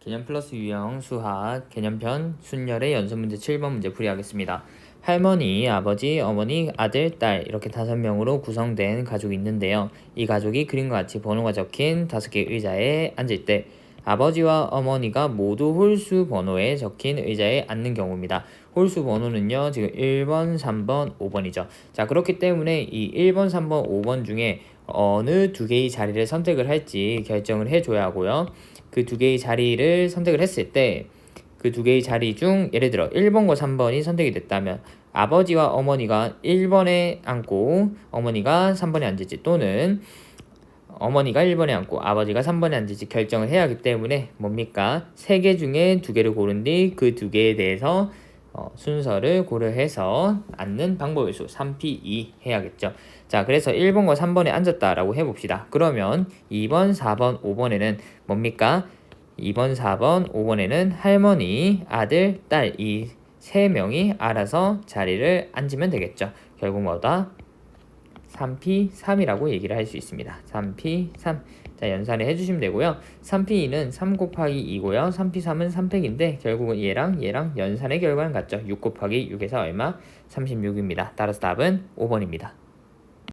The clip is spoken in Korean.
개념 플러스 유형 수학 개념편 순열의 연습 문제 7번 문제 풀이하겠습니다. 할머니, 아버지, 어머니, 아들, 딸 이렇게 다섯 명으로 구성된 가족이 있는데요. 이 가족이 그림과 같이 번호가 적힌 다섯 개의 의자에 앉을 때 아버지와 어머니가 모두 홀수 번호에 적힌 의자에 앉는 경우입니다. 홀수 번호는요. 지금 1번, 3번, 5번이죠. 자, 그렇기 때문에 이 1번, 3번, 5번 중에 어느 두 개의 자리를 선택을 할지 결정을 해줘야 하고요. 그 두 개의 자리를 선택을 했을 때 그 두 개의 자리 중 예를 들어 1번과 3번이 선택이 됐다면 아버지와 어머니가 1번에 앉고 어머니가 3번에 앉을지 또는 어머니가 1번에 앉고 아버지가 3번에 앉을지 결정을 해야 하기 때문에 뭡니까? 세개 중에 두 개를 고른 뒤그두 개에 대해서 어, 순서를 고려해서 앉는 방법의 수 3P2 해야겠죠. 자, 그래서 1번과 3번에 앉았다라고 해봅시다. 그러면 2번, 4번, 5번에는 뭡니까? 2번, 4번, 5번에는 할머니, 아들, 딸 이 세 명이 알아서 자리를 앉으면 되겠죠. 결국 뭐다? 3P 3이라고 얘기를 할 수 있습니다. 3P 3. 자, 연산을 해주시면 되고요. 3P2는 3 곱하기 2고요. 3P 3은 3팩인데 결국은 얘랑 얘랑 연산의 결과는 같죠. 6 곱하기 6에서 얼마? 36입니다. 따라서 답은 5번입니다.